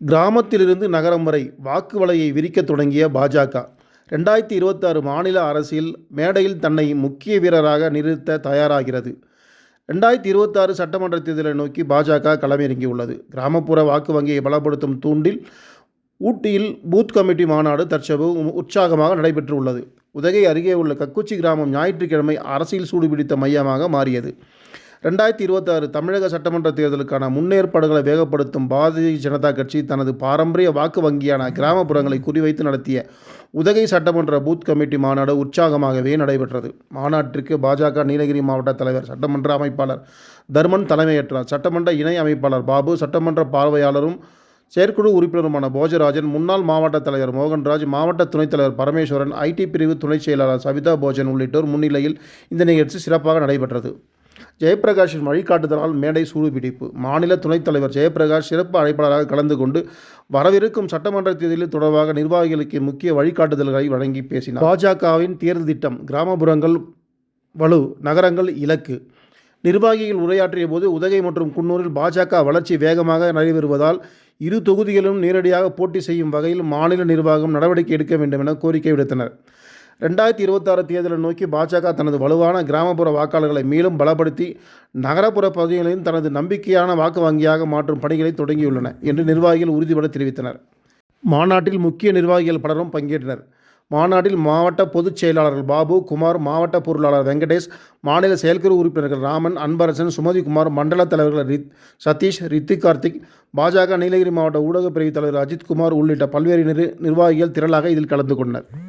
கிராமத்திலிருந்து நகரம் வரை வாக்கு வலையை விரிக்க தொடங்கிய பாஜக. ரெண்டாயிரத்தி இருபத்தாறு மாநில அரசியல் மேடையில் தன்னை முக்கிய வீரராக நிறுத்த தயாராகிறது. ரெண்டாயிரத்தி இருபத்தாறு சட்டமன்ற தேர்தலை நோக்கி பாஜக களமிறங்கியுள்ளது. கிராமப்புற வாக்கு வங்கியை பலப்படுத்தும் தூண்டில் ஊட்டியில் பூத் கமிட்டி மாநாடு தற்செயவு உற்சாகமாக நடைபெற்றுள்ளது. உதகை அருகே உள்ள கக்குச்சி கிராமம் ஞாயிற்றுக்கிழமை அரசியல் சூடுபிடித்த மையமாக மாறியது. ரெண்டாயிரத்தி இருபத்தாறு தமிழக சட்டமன்ற தேர்தலுக்கான முன்னேற்பாடுகளை வேகப்படுத்தும் பாரதிய ஜனதா கட்சி தனது பாரம்பரிய வாக்கு வங்கியான கிராமப்புறங்களை குறிவைத்து நடத்திய உதகை சட்டமன்ற பூத் கமிட்டி மாநாடு உற்சாகமாகவே நடைபெற்றது. மாநாட்டிற்கு பாஜக நீலகிரி மாவட்ட தலைவர் சட்டமன்ற அமைப்பாளர் தர்மன் தலைமையேற்றார். சட்டமன்ற இணை அமைப்பாளர் பாபு சட்டமன்ற பார்வையாளரும் செயற்குழு உறுப்பினருமான போஜராஜன் முன்னாள் மாவட்ட தலைவர் மோகன்ராஜ் மாவட்ட துணைத் தலைவர் பரமேஸ்வரன் ஐடி பிரிவு துணைச் செயலாளர் சவிதா போஜன் உள்ளிட்டோர் முன்னிலையில் இந்த நிகழ்ச்சி சிறப்பாக நடைபெற்றது. ஜெயபிரகாஷின் வழிகாட்டுதலால் மேடை சூடுபிடிப்பு. மாநில துணைத் தலைவர் ஜெயபிரகாஷ் சிறப்பு அழைப்பாளராக கலந்து கொண்டு வரவிருக்கும் சட்டமன்ற தேர்தலில் தொடர்பாக நிர்வாகிகளுக்கு முக்கிய வழிகாட்டுதல்களை வழங்கி பேசினார். பாஜகவின் தேர்தல் திட்டம் கிராமப்புறங்கள் வலு நகரங்கள் இலக்கு. நிர்வாகிகள் உரையாற்றிய போது உதகை மற்றும் குன்னூரில் பாஜக வளர்ச்சி வேகமாக நடைபெறுவதால் இரு தொகுதிகளும் நேரடியாக போட்டி செய்யும் வகையில் மாநில நிர்வாகம் நடவடிக்கை எடுக்க வேண்டும் என கோரிக்கை விடுத்தனர். ரெண்டாயிரத்தி இருபத்தாறு தேர்தலை நோக்கி பாஜக தனது வலுவான கிராமப்புற வாக்காளர்களை மேலும் பலப்படுத்தி நகரப்புற பகுதிகளையும் தனது நம்பிக்கையான வாக்கு வங்கியாக மாற்றும் பணிகளை தொடங்கியுள்ளன என்று நிர்வாகிகள் உறுதிபட தெரிவித்தனர். மாநாட்டில் முக்கிய நிர்வாகிகள் பலரும் பங்கேற்றனர். மாநாட்டில் மாவட்ட பொதுச் செயலாளர்கள் பாபு குமார் மாவட்ட பொருளாளர் வெங்கடேஷ் மாநில செயற்குழு உறுப்பினர்கள் ராமன் அன்பரசன் சுமதிகுமார் மண்டல தலைவர்கள் ரித் சதீஷ் ரித்திக் கார்த்திக் பாஜக நீலகிரி மாவட்ட ஊடகப் பிரிவு தலைவர் அஜித்குமார் உள்ளிட்ட பல்வேறு நிர்வாகிகள் திரளாக இதில் கலந்து கொண்டனர்.